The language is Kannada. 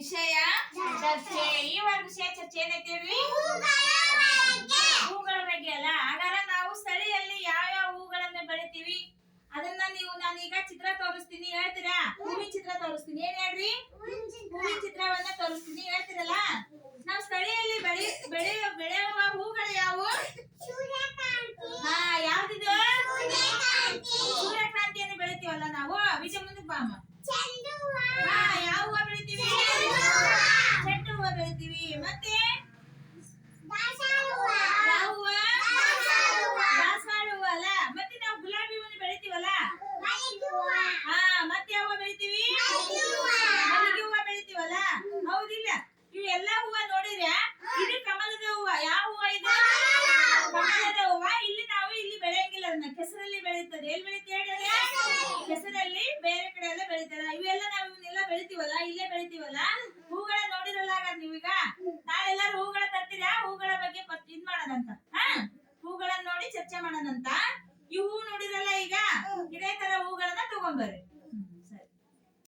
ವಿಷಯ? ಚರ್ಚೆ. ಈ ವಾರ ವಿಷಯ ಚರ್ಚೆ ಏನೈತಿ ಹೂಗಳ ಬಗ್ಗೆ ಅಲ್ಲ. ಹಾಗಾದ್ರೆ ನಾವು ಸ್ಥಳೀಯಲ್ಲಿ ಯಾವ ಯಾವ ಹೂಗಳನ್ನ ಬೆಳಿತೀವಿ? ಅದನ್ನ ನೀವು ನಾನೀಗ ಚಿತ್ರ ತೋರಿಸ್ತೀನಿ. ಹೇಳ್ತೀರಾ? ಹೂವಿನ ಚಿತ್ರ ತೋರಿಸ್ತೀನಿ. ಏನ್ ಹೇಳ್ರಿ? ಹೂವಿನ ಚಿತ್ರವನ್ನ ತೋರಿಸ್ತೀನಿ. ಹೇಳ್ತೀರಲ್ಲ? ನಾವು ಸ್ಥಳೀಯಲ್ಲಿ ಬೆಳಿ ಬೆಳೆಯೋ ಬೆಳೆಯುವ ಹೂಗಳು ಯಾವು ಹಾ, ಯಾವ್ದಿದು? ಸೂರ್ಯಕಾಂತಿಯನ್ನು ಬೆಳಿತೀವಲ್ಲ ನಾವು? ವಿಜಯ ಮುಂದಕ್ಕೆ ಬಾ ಅಮ್ಮ. ಹಾ ಯಾವ ಹೂವ ಬೆಳಿತೀವಿ ಚೆಂಡು ಹೂವ ಬೆಳಿತೀವಿ ಮತ್ತೆ? ದಾಸವಾಳ ಮತ್ತೆ ನಾವು ಗುಲಾಬಿ ಹೂವನ್ನ ಬೆಳಿತೀವಲ್ಲ? ಹಾ ಮತ್ತೆ ಯಾವ ಬೆಳಿತೀವಿ? ಮಲ್ಲಿಗೆ ಹೂವ. ಬೆಳಿತೀವಲ್ಲ? ಹೌದಿಲ್ಲ. ಇವು ಎಲ್ಲಾ ಹೂವ ನೋಡಿದ್ರೆ ಇದು ಕಮಲದ ಹೂವ. ಯಾವ ಹೂವ ಇದು? ಕಮಲದ ಹೂವ. ಇಲ್ಲಿ ನಾವು ಇಲ್ಲಿ ಬೆಳೆಯಂಗಿಲ್ಲ ಅದನ್ನ. ಕೆಸರಲ್ಲಿ ಬೆಳೀತದೆ ಎಲ್ಲಿ ಬೆಳಿತೀವಿ ಹೇಳಿ? ಕೆಸರಲ್ಲಿ. ಬೇರೆ ಕಡೆ ಎಲ್ಲ ಬೆಳಿತಾರೆ ಇವೆಲ್ಲ ನಾವು ಇವನ್ನೆಲ್ಲ ಬೆಳಿತೀವಲ್ಲ? ಇಲ್ಲೇ ಬೆಳಿತೀವಲ್ಲ ಹೂಗಳ ನೋಡಿರಲ್ಲ ಹಾಗಾದ್ರೆ ನೀವೀಗ ನಾಳೆ ಎಲ್ಲಾರು ಹೂಗಳ ತರ್ತೀರಾ ಹೂಗಳ ಬಗ್ಗೆ ಇದ್ ಹಾ? ಹೂಗಳನ್ನ ನೋಡಿ ಚರ್ಚೆ ಮಾಡೋದಂತ ಈ ಹೂ ನೋಡಿರಲ್ಲ ಈಗ ಇದೇ ತರ ಹೂಗಳನ್ನ ತಗೊಂಬರ್ರಿ